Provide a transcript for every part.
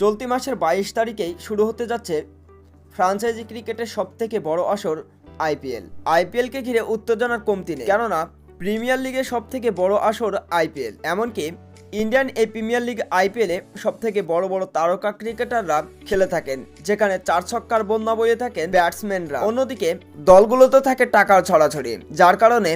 চলতি মাসের বাইশ তারিখেই শুরু হতে যাচ্ছে ফ্রাঞ্চাইজি ক্রিকেটের সব থেকে বড় আসর আইপিএল। আইপিএলকে ঘিরে উত্তেজনার কমতি নেই। কেননা, প্রিমিয়ার লিগের সব থেকে বড় আসর আইপিএল। এমনকি ইন্ডিয়ান এই প্রিমিয়ার লিগ আইপিএলে সব থেকে বড় বড় তারকা ক্রিকেটাররা খেলে থাকেন, যেখানে চার ছক্কার বন্যা বইয়ে থাকেন ব্যাটসম্যানরা। অন্যদিকে, দলগুলোতে থাকে টাকার ছড়াছড়ি, যার কারণে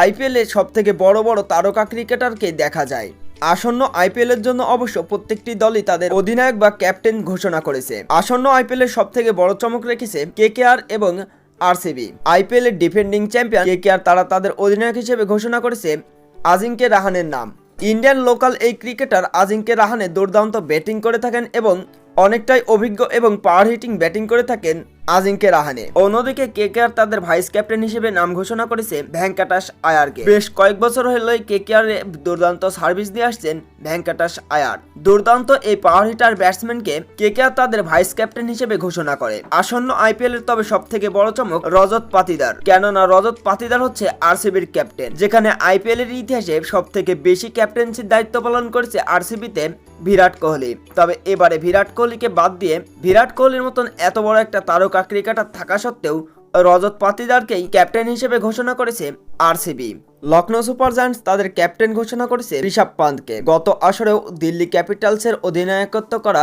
আইপিএলে সব থেকে বড় বড় তারকা ক্রিকেটারকে দেখা যায়। আসন্ন আইপিএল এর জন্য অবশ্য প্রত্যেকটি দলই তাদের অধিনায়ক বা ক্যাপ্টেন ঘোষণা করেছে। আসন্ন আইপিএল এর সব থেকে বড় চমক রেখেছে কেকেআর এবং আরসিবি। আইপিএল এর ডিফেন্ডিং চ্যাম্পিয়ন কেকেআর তারা তাদের অধিনায়ক হিসেবে ঘোষণা করেছে আজিঙ্কে রাহানের নাম। ইন্ডিয়ান লোকাল এই ক্রিকেটার আজিঙ্কে রাহানে দুর্দান্ত ব্যাটিং করে থাকেন এবং অনেকটাই অভিজ্ঞ এবং পাওয়ার হিটিং ব্যাটিং করে থাকেন আজিঙ্কে রাহানে। অন্যদিকে কেকেআর তাদের ভাইস ক্যাপ্টেন হিসেবে নাম ঘোষণা করেছে ভেঙ্কাটাস আয়ারকে। বেশ কয়েক বছর হলো কেকেআর দুর্দান্ত সার্ভিস দিয়ে আসছেন ভেঙ্কাটাস আয়ার। দুর্দান্ত এই পাওয়ার হিটার ব্যাটসম্যানকে কেকেআর তাদের ভাইস ক্যাপ্টেন হিসেবে ঘোষণা করে। আসন্ন আইপিএল এর তবে সব থেকে বড় চমক রজত পাতিদার। কেননা রজত পাতিদার হচ্ছে আরসিবির ক্যাপ্টেন, যেখানে আইপিএল এর ইতিহাসে সব থেকে বেশি ক্যাপ্টেন্সির দায়িত্ব পালন করেছে আরসিবিতে বিরাট কোহলি। তবে এবারে বিরাট কোহলিকে বাদ দিয়ে বিরাট কোহলির মতন এত বড় একটা তারকা ক্রিকেটার থাকা সত্ত্বেও রজত পাতিদারকেই ক্যাপ্টেন হিসেবে ঘোষণা করেছে আরসিবি। লখনৌ সুপার জায়ান্টস তাদের ক্যাপ্টেন ঘোষণা করেছে ঋষভ পান্তকে গত আসরেও দিল্লি ক্যাপিটালসের অধিনায়কত্ব করা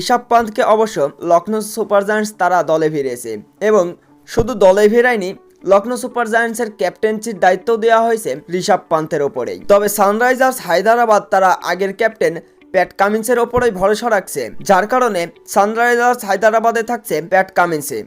ঋষভ পান্তকে অবশ্য লখনৌ সুপার জায়ান্টস তারা দলে ভিড়িয়েছে এবং শুধু দলে ভিড়ায়নি লখনৌ সুপার জায়ান্টসের ক্যাপ্টেন্সির দায়িত্ব দেওয়া হয়েছে ঋষভ পান্তের ওপরেই। তবে সানরাইজার্স হায়দ্রাবাদ তারা আগের ক্যাপ্টেন প্যাট কামিন্সের ওপরেই ভরসা রাখছে, যার কারণে সানরাইজার্স হায়দ্রাবাদে থাকছে প্যাট কামিন্সে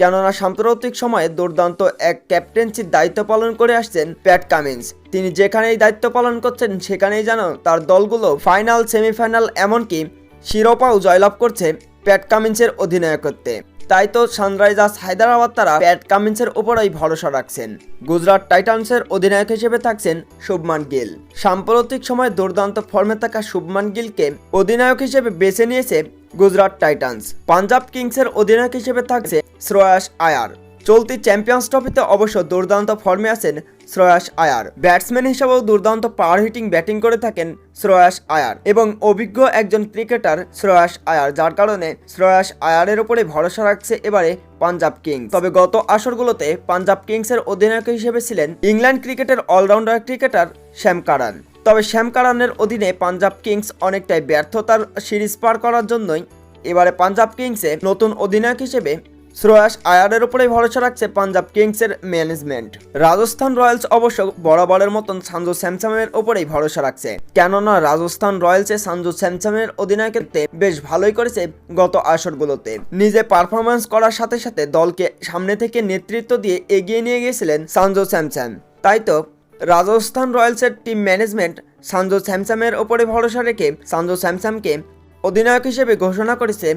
কেননা সাম্প্রতিক সময়ে দুর্দান্ত এক ক্যাপ্টেন্সির দায়িত্ব পালন করে আসছেন প্যাট কামিন্স তিনি যেখানেই দায়িত্ব পালন করছেন, সেখানেই যেন তার দলগুলো ফাইনাল, সেমিফাইনাল, এমনকি শিরোপাও জয়লাভ করছে প্যাট কামিন্সের অধিনায়কত্বে। তাই তো সানরাইজার্স হায়দ্রাবাদ তারা প্যাট কামিন্সের উপরেই ভরসা রাখছেন। গুজরাট টাইটান্সের অধিনায়ক হিসেবে থাকছেন শুভমান গিল। সাম্প্রতিক সময়ে দুর্দান্ত ফর্মে থাকা শুভমান গিলকে অধিনায়ক হিসেবে বেছে নিয়েছে গুজরাট টাইটান্স। পাঞ্জাব কিংসের অধিনায়ক হিসেবে থাকছে শ্রেয়াস আয়ার। চলতি চ্যাম্পিয়ন্স ট্রফিতে অবশ্য দুর্দান্ত ফর্মে আছেন শ্রেয়াস আয়ার। ব্যাটসম্যান হিসেবেও দুর্দান্ত পাওয়ার হিটিং ব্যাটিং করে থাকেন শ্রেয়াস আয়ার এবং অভিজ্ঞ একজন ক্রিকেটার শ্রেয়াস আয়ার, যার কারণে শ্রেয়াস আয়ারের উপরে ভরসা রাখছে এবারে পাঞ্জাব কিংস। তবে গত আসরগুলোতে পাঞ্জাব কিংসের অধিনায়ক হিসেবে ছিলেন ইংল্যান্ড ক্রিকেটের অলরাউন্ডার ক্রিকেটার শ্যাম কারান। তবে শ্যাম কারানের অধীনে পাঞ্জাব কিংস অনেকটাই ব্যর্থতার সিরিজ পার করার জন্যই এবারে পাঞ্জাব কিংসে নতুন অধিনায়ক হিসেবে শ্রেয়াস আয়ারের উপরেই ভরসা রাখছে পাঞ্জাব কিংসের ম্যানেজমেন্ট রাজস্থান রয়্যালস অবশ্য বরাবরের মতন সানজু স্যামসামের উপরেই ভরসা রাখছে। কেননা রাজস্থান রয়্যালসে সানজু স্যামসামের অধিনায়কত্বে বেশ ভালোই করেছে গত আসরগুলোতে। নিজে পারফরমেন্স করার সাথে সাথে দলকে সামনে থেকে নেতৃত্ব দিয়ে এগিয়ে নিয়ে গিয়েছিলেন সানজু স্যামসাম। তাই তো রাজস্থান রয়্যালসের টিম ম্যানেজমেন্ট সানজু স্যামসামের ওপরে ভরসা রেখে সানজু স্যামসামকে অধিনায়ক হিসেবে ঘোষণা করেছে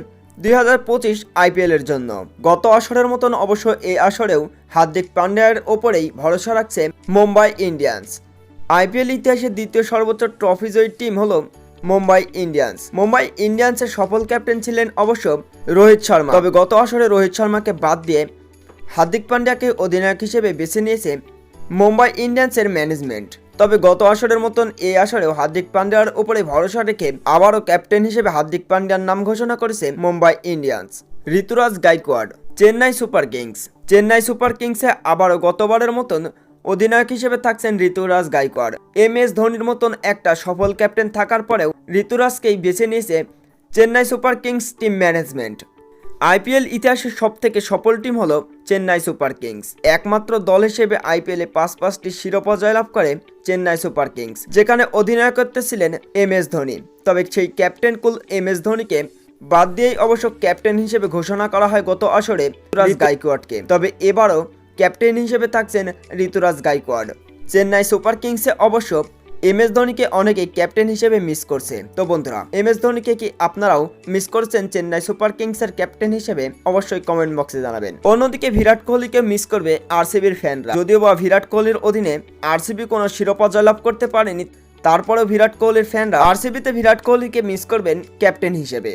দুই হাজার পঁচিশ আইপিএলের জন্য। গত আসরের মতন অবশ্য এই আসরেও হার্দিক পান্ডিয়ার ওপরেই ভরসা রাখছে মুম্বাই ইন্ডিয়ান্স। আইপিএল ইতিহাসে দ্বিতীয় সর্বোচ্চ ট্রফি জয়ী টিম হলো মুম্বাই ইন্ডিয়ান্স। মুম্বাই ইন্ডিয়ান্সের সফল ক্যাপ্টেন ছিলেন অবশ্য রোহিত শর্মা। তবে গত আসরে রোহিত শর্মাকে বাদ দিয়ে হার্দিক পান্ডিয়াকে অধিনায়ক হিসেবে বেছে নিয়েছে মুম্বাই ইন্ডিয়ান্সের ম্যানেজমেন্ট। তবে গত আসরের মতন এই আসরেও হার্দিক পান্ডিয়ার উপরে ভরসা রেখে আবারও ক্যাপ্টেন হিসেবে হার্দিক পান্ডিয়ার নাম ঘোষণা করেছে Mumbai Indians. Ruturaj Gaikwad, Chennai Super Kings. Chennai Super কিংসে আবারও গতবারের মতন অধিনায়ক হিসেবে থাকছেন ঋতুরাজ গাইকোয়াড। এম এস ধোনির মতন একটা সফল ক্যাপ্টেন থাকার পরেও ঋতুরাজকেই বেছে নিয়েছে Chennai Super Kings team management. IPL ইতিহাসের সবথেকে সফল টিম হলো চেন্নাই সুপার কিংস। একমাত্র দল হিসেবে আইপিএলে পাঁচ পাঁচটি শিরোপা জয়লাভ করে চেন্নাই সুপার কিংস যেখানে অধিনায়কত্বে ছিলেন এম এস ধোনি। তবে সেই ক্যাপ্টেন কুল এম এস ধোনিকে বাদ দিয়েই অবশ্য ক্যাপ্টেন হিসেবে ঘোষণা করা হয় গত আসরে ঋতুরাজ গাইকোয়াডকে। তবে এবারও ক্যাপ্টেন হিসেবে থাকছেন ঋতুরাজ গাইকোয়াড। চেন্নাই সুপার কিংসে অবশ্য এম এস ধোনিকে অনেকে ক্যাপ্টেন হিসেবে মিস করছে। তো বন্ধুরা এম এস ধোনিকে কি আপনারাও মিস করছেন চেন্নাই সুপার কিংসের ক্যাপ্টেন হিসেবে? অবশ্যই কমেন্ট বক্সে জানাবেন। অন্যদিকে বিরাট কোহলিকে মিস করবে আরসিবির ফ্যানরা যদিও বা বিরাট কোহলির অধীনে আরসিবি কোনো শিরোপা জয়লাভ করতে পারেনি, তারপরেও বিরাট কোহলির ফ্যানরা আরসিবিতে বিরাট কোহলিকে মিস করবেন ক্যাপ্টেন হিসেবে।